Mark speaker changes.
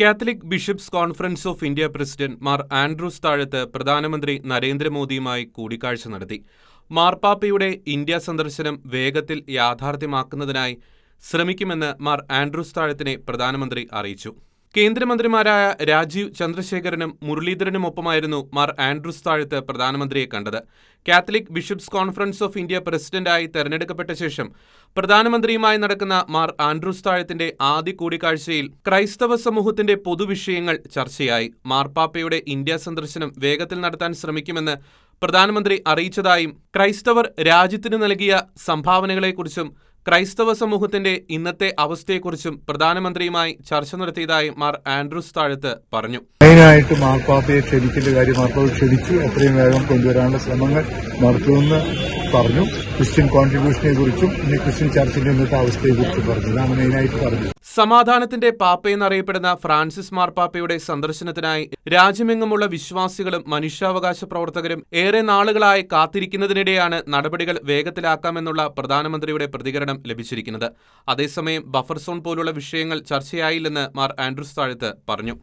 Speaker 1: Catholic Bishops Conference of India president Mar Andrews Thazhath പ്രധാനമന്ത്രി നരേന്ദ്രമോദിയുമായി കൂടിക്കാഴ്ച നടത്തി. മാർപ്പാപ്പയുടെ ഇന്ത്യ സന്ദർശനം വേഗത്തിൽ യാഥാർത്ഥ്യമാക്കുന്നതിനായി ശ്രമിക്കുമെന്ന് മാർ ആൻഡ്രൂസ് താഴത്തിനെ പ്രധാനമന്ത്രി അറിയിച്ചു. കേന്ദ്രമന്ത്രിമാരായ രാജീവ് ചന്ദ്രശേഖരനും മുരളീധരനുമൊപ്പമായിരുന്നു മാർ ആൻഡ്രൂസ് താഴത്ത് പ്രധാനമന്ത്രിയെ കണ്ടത്. Catholic Bishops Conference of India പ്രസിഡന്റായി തെരഞ്ഞെടുക്കപ്പെട്ട ശേഷം പ്രധാനമന്ത്രിയുമായി നടക്കുന്ന മാർ ആൻഡ്രൂസ് താഴത്തിന്റെ ആദ്യ കൂടിക്കാഴ്ചയിൽ ക്രൈസ്തവ സമൂഹത്തിന്റെ പൊതുവിഷയങ്ങൾ ചർച്ചയായി. മാർപ്പാപ്പയുടെ ഇന്ത്യ സന്ദർശനം വേഗത്തിൽ നടത്താൻ ശ്രമിക്കുമെന്ന് പ്രധാനമന്ത്രി അറിയിച്ചതായും ക്രൈസ്തവർ രാജ്യത്തിന് നൽകിയ സംഭാവനകളെക്കുറിച്ചും ക്രൈസ്തവ സമൂഹത്തിന്റെ ഇന്നത്തെ അവസ്ഥയെക്കുറിച്ചും പ്രധാനമന്ത്രിയുമായി ചർച്ച നടത്തിയതായി മാർ ആൻഡ്രൂസ് താഴത്ത് പറഞ്ഞു.
Speaker 2: മെയിനായിട്ട് മാർപ്പാപ്പയെ ക്ഷണിക്കേണ്ട കാര്യം മാർപ്പാപ്പ ക്ഷണിച്ചു എത്രയും വേഗം കൊണ്ടുവരാനുള്ള ശ്രമങ്ങൾ നടത്തുമെന്ന് പറഞ്ഞു. ക്രിസ്ത്യൻ കോൺട്രിബ്യൂഷനെ കുറിച്ചും പിന്നെ ക്രിസ്ത്യൻ ചർച്ചിന്റെ ഇന്നത്തെ അവസ്ഥയെക്കുറിച്ചും പറഞ്ഞു. ഇതാണ് മെയിനായിട്ട് പറഞ്ഞത്.
Speaker 1: സമാധാനത്തിന്റെ പാപ്പയെന്നറിയപ്പെടുന്ന ഫ്രാൻസിസ് മാർപ്പാപ്പയുടെ സന്ദർശനത്തിനായി രാജ്യമെങ്ങുമുള്ള വിശ്വാസികളും മനുഷ്യാവകാശ പ്രവർത്തകരും ഏറെ നാളുകളായി കാത്തിരിക്കുന്നതിനിടെയാണ് നടപടികൾ വേഗത്തിലാക്കാമെന്നുള്ള പ്രധാനമന്ത്രിയുടെ പ്രതികരണം ലഭിച്ചിരിക്കുന്നത്. അതേസമയം ബഫർസോൺ പോലുള്ള വിഷയങ്ങൾ ചർച്ചയായില്ലെന്ന് മാർ ആൻഡ്രൂസ് താഴത്ത് പറഞ്ഞു.